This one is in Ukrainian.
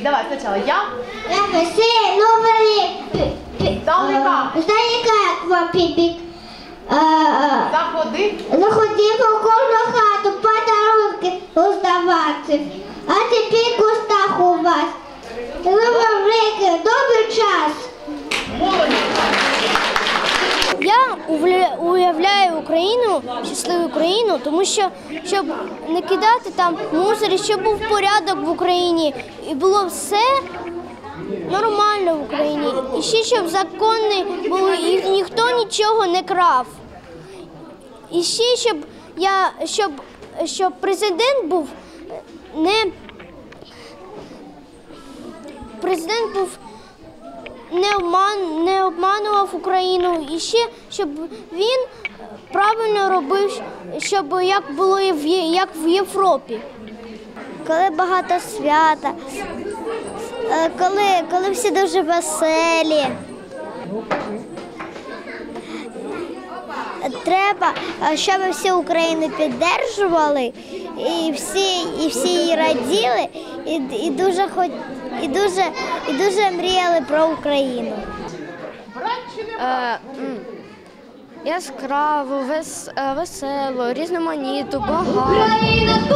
привіт. Давай спочатку. Я Я веселий новий рік, Далека. вам підбіг. заходи. Заходив у кожну хату, подарунки роздавати. А тепер гостах у вас. Новий рік, добрий час. Молодець. Я уявляю Україну, щасливу Україну, тому що щоб не кидати там мусор, щоб був порядок в Україні, і було все нормально в Україні. І ще щоб закони були, і ніхто нічого не крав. І ще щоб я щоб, щоб президент був не президент був не, обман, не обманував Україну і ще щоб він правильно робив, щоб як було в як в Європі. Коли багато свята, е, коли, коли всі дуже веселі. Треба, е, щоб всі Україну піддержували, і всі, і всі її раділи, і, і дуже хоч і дуже, і дуже мріяли про Україну. Е, яскраво, вес, е, весело, різноманітно, багато.